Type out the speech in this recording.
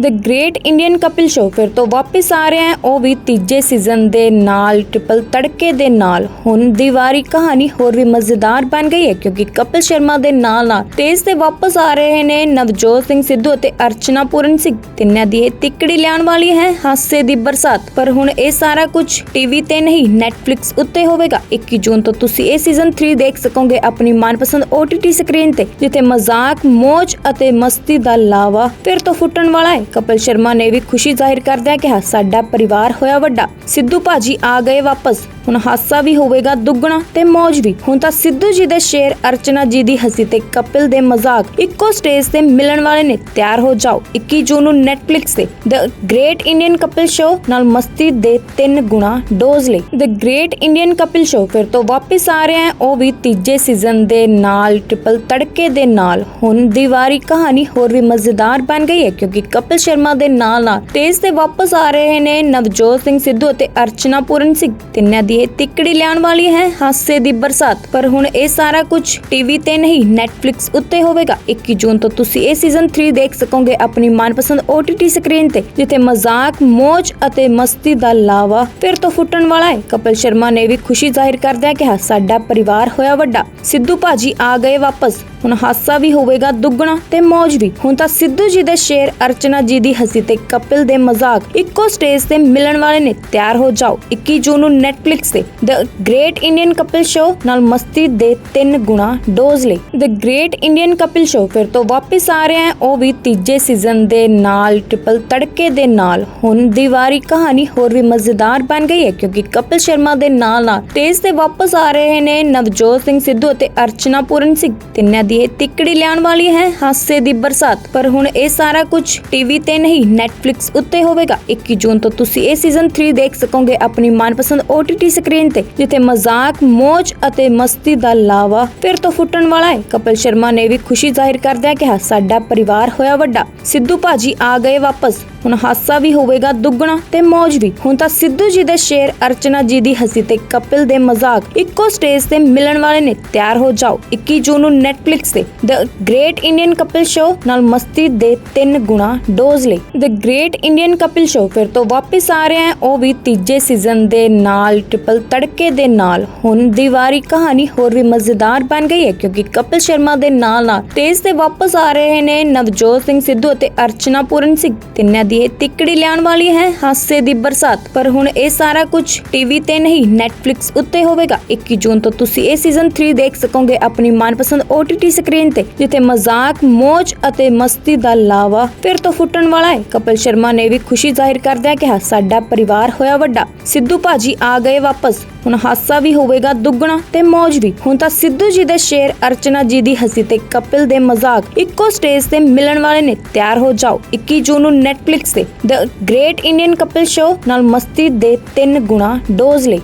The great Indian Kapil show ਫਿਰ ਤੋਂ ਵਾਪਸ ਆ ਰਿਹਾ ਹੈ। ਉਹ ਵੀ ਤੀਜੇ ਸੀਜ਼ਨ ਦੇ ਨਾਲ ਟ੍ਰਿਪਲ ਤੜਕੇ ਦੇ ਨਾਲ। ਹੁਣ ਦੀਵਾਰੀ ਕਹਾਣੀ ਹੋਰ ਵੀ ਮਜ਼ੇਦਾਰ ਬਣ ਗਈ ਹੈ ਕਿਉਂਕਿ ਕਪਿਲ ਸ਼ਰਮਾ ਦੇ ਨਾਲ ਨਾਲ ਤੇਜ਼ ਤੇ ਵਾਪਸ ਆ ਰਹੇ ਨੇ ਨਵਜੋਤ ਸਿੰਘ ਸਿੱਧੂ ਅਤੇ ਅਰਚਨਾ ਪੂਰਨ ਸਿੰਘ। ਤਿੰਨਾਂ ਦੀ ਇਹ ਤਿੱਕੜੀ ਲਿਆਉਣ ਵਾਲੀ ਹੈ, ਹਾਸੇ ਦੀ ਬਰਸਾਤ। ਪਰ ਹੁਣ ਇਹ ਸਾਰਾ ਕੁਝ ਟੀਵੀ ਤੇ ਨਹੀਂ ਨੈਟਫਲਿਕਸ ਉੱਤੇ ਹੋਵੇਗਾ। 21 ਜੂਨ ਤੋਂ ਤੁਸੀਂ ਇਹ ਸੀਜ਼ਨ 3 ਦੇਖ ਸਕੋਗੇ ਆਪਣੀ ਮਨਪਸੰਦ OTT ਸਕਰੀਨ ਤੇ, ਜਿੱਥੇ ਮਜ਼ਾਕ, ਮੌਜ ਅਤੇ ਮਸਤੀ ਦਾ ਲਾਵਾ ਫਿਰ ਤੋਂ ਫੁੱਟਣ ਵਾਲਾ ਹੈ। ਕਪਿਲ ਸ਼ਰਮਾ ਨੇ ਵੀ ਖੁਸ਼ੀ ਜ਼ਾਹਿਰ ਕਰਦਿਆਂ ਕਿਹਾ, ਸਾਡਾ ਪਰਿਵਾਰ ਹੋਇਆ ਵੱਡਾ। ਸਿੱਧੂ ਭਾਜੀ ਆ ਗਏ ਵਾਪਸ। ਹੁਣ ਹਾਸਾ ਵੀ ਹੋਵੇਗਾ, ਦੁੱਗਣਾ ਤੇ ਮੌਜ ਵੀ। ਹੁਣ ਤਾਂ ਸਿੱਧੂ ਜੀ ਦੇ ਸ਼ੇਰ ਅਰਚਨਾ ਜੀ ਦੀ ਹਸੀ ਤੇ ਕਪਿਲ ਦੇ ਮਜ਼ਾਕ ਇੱਕੋ ਸਟੇਜ ਤੇ ਮਿਲਣ ਵਾਲੇ ਨੇ ਤਿਆਰ ਹੋ ਜਾਓ। 21 ਜੂਨ ਨੂੰ ਨੈਟਫਲਿਕਸ ਤੇ the great Indian Kapil show ਨਾਲ ਮਸਤੀ ਦੇ ਤਿੰਨ ਗੁਣਾ ਡੋਜ਼ ਲਈ। The great Indian Kapil show ਫਿਰ ਤੋਂ ਵਾਪਸ ਆ ਰਿਹਾ ਹੈ, ਉਹ ਵੀ ਤੀਜੇ ਸੀਜ਼ਨ ਦੇ ਨਾਲ ਟ੍ਰਿਪਲ ਤੜਕੇ ਦੇ ਨਾਲ। ਹੁਣ ਦੀਵਾਰੀ ਕਹਾਣੀ ਹੋਰ ਵੀ ਮਜ਼ੇਦਾਰ ਬਣ ਗਈ ਹੈ, ਕਿਉਂਕਿ ਕਪਿਲ ਸ਼ਰਮਾ ਦੇ ਨਾਲ ਨਾਲ ਤੇਜ਼ ਤੇ ਵਾਪਸ ਆ ਰਹੇ ਨੇ ਨਵਜੋਤ ਸਿੰਘ ਸਿੱਧੂ ਅਤੇ ਅਰਚਨਾ ਪੂਰਨ ਸਿੰਘ। ਤਿੰਨਾਂ ਦੀ ਇਹ ਤਿੱਕੜੀ ਲਿਆਉਣ ਵਾਲੀ ਹੈ, ਹਾਸੇ ਦੀ ਬਰਸਾਤ। ਪਰ ਹੁਣ ਇਹ ਸਾਰਾ ਕੁਝ ਟੀਵੀ ਤੇ ਨਹੀਂ ਨੈਟਫਲਿਕਸ ਉੱਤੇ ਹੋਵੇਗਾ। 21 ਜੂਨ ਤੋਂ ਤੁਸੀਂ ਇਹ ਸੀਜ਼ਨ 3 ਦੇਖ ਸਕੋਗੇ ਆਪਣੀ ਮਨਪਸੰਦ OTT ਸਕਰੀਨ ਤੇ, ਜਿੱਥੇ ਮਜ਼ਾਕ, ਮੌਜ ਅਤੇ ਮਸਤੀ ਦਾ ਲਾਵਾ ਫਿਰ ਤੋਂ ਫੁੱਟਣ ਵਾਲਾ ਹੈ। ਕਪਿਲ ਸ਼ਰਮਾ ਨੇ ਵੀ ਖੁਸ਼ੀ ਜ਼ਾਹਿਰ ਕਰਦਿਆਂ ਕਿਹਾ, ਸਾਡਾ ਪਰਿਵਾਰ ਹੋਇਆ ਵੱਡਾ। ਸਿੱਧੂ ਭਾਜੀ ਆ ਗਏ ਵਾਪਸ। ਹੁਣ ਹਾਸਾ ਵੀ ਹੋਵੇਗਾ, ਦੁੱਗਣਾ ਤੇ ਮੌਜ ਵੀ। ਹੁਣ ਤਾਂ ਸਿੱਧੂ ਜੀ ਦੇ ਸ਼ੇਰ ਅਰਚਨਾ ਜੀ ਦੀ ਹਸੀ ਤੇ ਕਪਿਲ ਦੇ ਮਜ਼ਾਕ ਇੱਕੋ ਸਟੇਜ ਤੇ ਮਿਲਣ ਵਾਲੇ ਨੇ। ਤਿਆਰ ਹੋ ਜਾਓ। 21 ਜੂਨ ਨੂੰ ਨੈਟਫਲਿਕਸ ਤੇ the great Indian Kapil show ਨਾਲ ਮਸਤੀ ਦੇ ਤਿੰਨ ਗੁਣਾ ਡੋਜ਼ ਲਈ। The great Indian Kapil show ਫਿਰ ਤੋਂ ਵਾਪਸ ਆ ਰਿਹਾ ਹੈ। ਉਹ ਵੀ ਤੀਜੇ ਸੀਜ਼ਨ ਦੇ ਨਾਲ ਟ੍ਰਿਪਲ ਤੜਕੇ ਦੇ ਨਾਲ। ਹੁਣ ਦੀਵਾਰੀ ਕਹਾਣੀ ਹੋਰ ਵੀ ਮਜ਼ੇਦਾਰ ਬਣ ਗਈ ਹੈ ਕਿਉਂਕਿ ਕਪਿਲ ਸ਼ਰਮਾ ਦੇ ਨਾਲ ਨਾਲ ਤੇਜ਼ ਤੇ ਵਾਪਸ ਆ ਰਹੇ ਨੇ ਨਵਜੋਤ ਸਿੰਘ ਸਿੱਧੂ ਅਤੇ ਅਰਚਨਾ ਪੂਰਨ ਸਿੰਘ। ਤਿੰਨਾਂ ਦੀ ਇਹ ਤਿੱਕੜੀ ਲਿਆਉਣ ਵਾਲੀ ਹੈ, ਹਾਸੇ ਦੀ ਬਰਸਾਤ। ਪਰ ਹੁਣ ਇਹ ਸਾਰਾ ਕੁਝ ਟੀਵੀ ਤੇ ਨਹੀਂ ਨੈਟਫਲਿਕਸ ਉੱਤੇ ਹੋਵੇਗਾ। 21 ਜੂਨ ਤੋਂ ਤੁਸੀਂ ਇਹ ਸੀਜ਼ਨ 3 ਦੇਖ ਸਕੋਗੇ। ਆਪਣੀ ਮਨਪਸੰਦ OTT ਸਕਰੀਨ ਤੇ, ਜਿੱਥੇ ਮਜ਼ਾਕ, ਮੌਜ ਅਤੇ ਮਸਤੀ ਦਾ ਲਾਵਾ ਫਿਰ ਤੋਂ ਫੁੱਟਣ ਵਾਲਾ ਹੈ। ਕਪਿਲ ਸ਼ਰਮਾ ਨੇ ਵੀ ਖੁਸ਼ੀ ਜ਼ਾਹਿਰ ਕਰਦਿਆਂ ਕਿਹਾ, ਸਾਡਾ ਪਰਿਵਾਰ ਹੋਇਆ ਵੱਡਾ। ਸਿੱਧੂ ਭਾਜੀ ਆ ਗਏ ਵਾਪਸ। ਹੁਣ ਹਾਸਾ ਵੀ ਹੋਵੇਗਾ, ਦੁੱਗਣਾ ਤੇ ਮੌਜ ਵੀ। ਹੁਣ ਤਾਂ ਸਿੱਧੂ ਜੀ ਦੇ ਸ਼ੇਰ ਅਰਚਨਾ ਜੀ ਦੀ ਹਸੀ ਤੇ ਕਪਿਲ ਦੇ ਮਜ਼ਾਕ ਇੱਕੋ ਸਟੇਜ ਤੇ ਮਿਲਣ ਵਾਲੇ ਨੇ। ਤਿਆਰ ਹੋ ਜਾਓ। 21 ਜੂਨ ਨੂੰ ਨੈਟਫਲਿਕਸ ਤੇ the great Indian Kapil show ਨਾਲ ਮਸਤੀ ਦੇ ਤਿੰਨ ਗੁਣਾ ਡੋਜ਼ ਲਈ। The great Indian Kapil show ਫਿਰ ਤੋਂ ਵਾਪਸ ਆ ਰਿਹਾ ਹੈ। ਉਹ ਵੀ ਤੀਜੇ ਸੀਜ਼ਨ ਦੇ ਨਾਲ ਟ੍ਰਿਪਲ ਤੜਕੇ ਦੇ ਨਾਲ। ਹੁਣ ਦੀਵਾਰੀ ਕਹਾਣੀ ਹੋਰ ਵੀ ਮਜ਼ੇਦਾਰ ਬਣ ਗਈ ਹੈ ਕਿਉਂਕਿ ਕਪਿਲ ਸ਼ਰਮਾ ਦੇ ਨਾਲ ਨਾਲ ਤੇਜ਼ ਤੇ ਵਾਪਸ ਆ ਰਹੇ ਨੇ ਨਵਜੋਤ ਸਿੰਘ ਸਿੱਧੂ ਅਤੇ ਅਰਚਨਾ ਪੂਰਨ ਸਿੰਘ। ਤਿੰਨੇ ਦੀ ਇਹ ਤਿੱਕੜੀ ਲਿਆਉਣ ਵਾਲੀ ਹੈ। ਹਾਸੇ ਦੀ ਬਰਸਾਤ। ਪਰ ਹੁਣ ਇਹ ਸਾਰਾ ਕੁਝ ਟੀਵੀ ਤੇ ਨਹੀਂ ਨੈਟਫਲਿਕਸ ਉੱਤੇ ਹੋਵੇਗਾ। 21 ਜੂਨ ਤੋਂ ਤੁਸੀਂ ਇਹ ਸੀਜ਼ਨ 3 ਦੇਖ ਸਕੋਗੇ ਆਪਣੀ ਮਨਪਸੰਦ OTT ਸਕਰੀਨ ਤੇ, ਜਿੱਥੇ ਮਜ਼ਾਕ, ਮੌਜ ਅਤੇ ਮਸਤੀ ਦਾ ਲਾਵਾ ਫਿਰ ਤੋਂ ਫੁੱਟਣ ਵਾਲਾ ਹੈ। ਕਪਿਲ ਸ਼ਰਮਾ ਨੇ ਵੀ ਖੁਸ਼ੀ ਜ਼ਾਹਿਰ ਕਰਦਿਆਂ ਕਿਹਾ, ਸਾਡਾ ਪਰਿਵਾਰ ਹੋਇਆ ਵੱਡਾ। ਸਿੱਧੂ ਭਾਜੀ ਆ ਗਏ ਵਾਪਸ। ਹੁਣ ਹਾਸਾ ਵੀ ਹੋਵੇਗਾ, ਦੁੱਗਣਾ ਤੇ ਮੌਜ ਵੀ। ਹੁਣ ਤਾਂ ਸਿੱਧੂ ਜੀ ਦੇ ਸ਼ੇਰ ਅਰਚਨਾ ਜੀ ਦੀ ਹਸੀ ਤੇ ਕਪਿਲ ਦੇ ਮਜ਼ਾਕ ਇੱਕੋ ਸਟੇਜ ਤੇ ਮਿਲਣ ਵਾਲੇ ਨੇ। ਤਿਆਰ ਹੋ ਜਾਓ। 21 ਜੂਨ ਨੂੰ ਨੈਟਫਲਿਕਸ ਤੇ the great Indian Kapil show ਨਾਲ ਮਸਤੀ ਦੇ ਤਿੰਨ ਗੁਣਾ ਡੋਜ਼ ਲਈ।